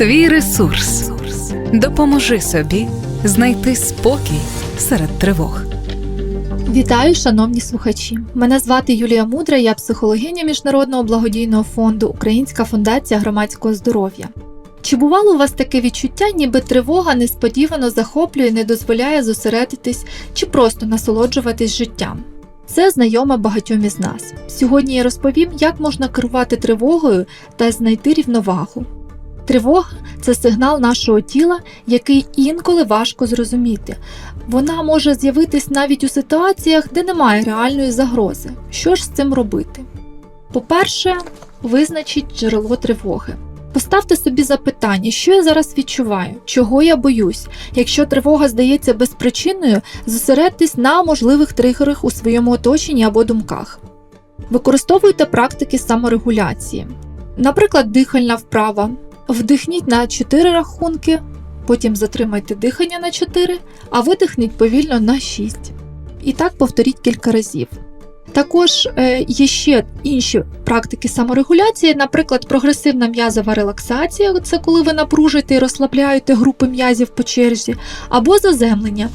Твій ресурс. Допоможи собі знайти спокій серед тривог. Вітаю, шановні слухачі! Мене звати Юлія Мудра, я психологиня Міжнародного благодійного фонду Українська фундація громадського здоров'я. Чи бувало у вас таке відчуття, ніби тривога несподівано захоплює не дозволяє зосередитись чи просто насолоджуватись життям? Це знайоме багатьом із нас. Сьогодні я розповім, як можна керувати тривогою та знайти рівновагу. Тривога це сигнал нашого тіла, який інколи важко зрозуміти. Вона може з'явитись навіть у ситуаціях, де немає реальної загрози. Що ж з цим робити? По-перше, визначіть джерело тривоги. Поставте собі запитання, що я зараз відчуваю, чого я боюсь. Якщо тривога здається безпричинною, зосередьтесь на можливих тригерах у своєму оточенні або думках. Використовуйте практики саморегуляції. Наприклад, дихальна вправа. Вдихніть на 4 рахунки, потім затримайте дихання на 4, а видихніть повільно на 6. І так повторіть кілька разів. Також е, є ще інші практики саморегуляції, наприклад, прогресивна м'язова релаксація це коли ви напружуєте і розслабляєте групи м'язів по черзі, або заземлення.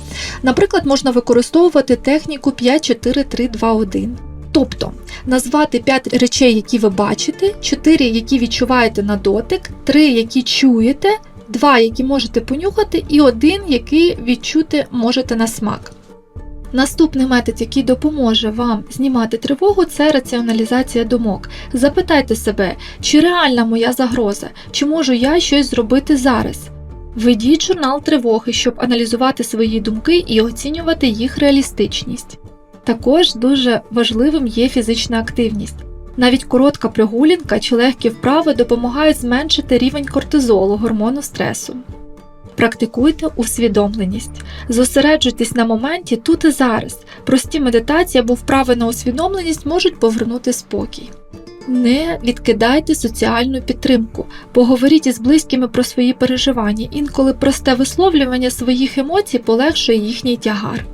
Наприклад, можна використовувати техніку 5-4-3-2-1. Тобто назвати 5 речей, які ви бачите, 4, які відчуваєте на дотик, 3, які чуєте, 2, які можете понюхати, і 1, який відчути можете на смак. Наступний метод, який допоможе вам знімати тривогу, це раціоналізація думок. Запитайте себе, чи реальна моя загроза, чи можу я щось зробити зараз. Ведіть журнал тривоги, щоб аналізувати свої думки і оцінювати їх реалістичність. Також дуже важливим є фізична активність. Навіть коротка прогулянка чи легкі вправи допомагають зменшити рівень кортизолу, гормону стресу. Практикуйте усвідомленість. Зосереджуйтесь на моменті тут і зараз. Прості медитації або вправи на усвідомленість можуть повернути спокій. Не відкидайте соціальну підтримку, поговоріть із близькими про свої переживання, інколи просте висловлювання своїх емоцій полегшує їхній тягар.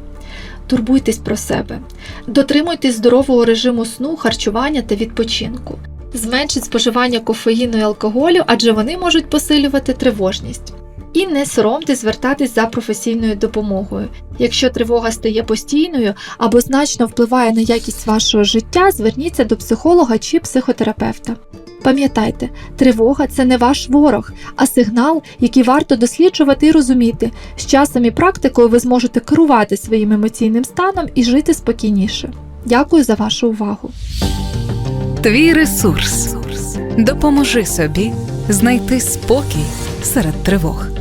Турбуйтесь про себе, дотримуйтесь здорового режиму сну, харчування та відпочинку. Зменшіть споживання кофеїну і алкоголю, адже вони можуть посилювати тривожність. І не соромтесь звертатись за професійною допомогою. Якщо тривога стає постійною або значно впливає на якість вашого життя, зверніться до психолога чи психотерапевта. Пам'ятайте, тривога це не ваш ворог, а сигнал, який варто досліджувати і розуміти. З часом і практикою ви зможете керувати своїм емоційним станом і жити спокійніше. Дякую за вашу увагу. Твій ресурс. Допоможи собі знайти спокій серед тривог.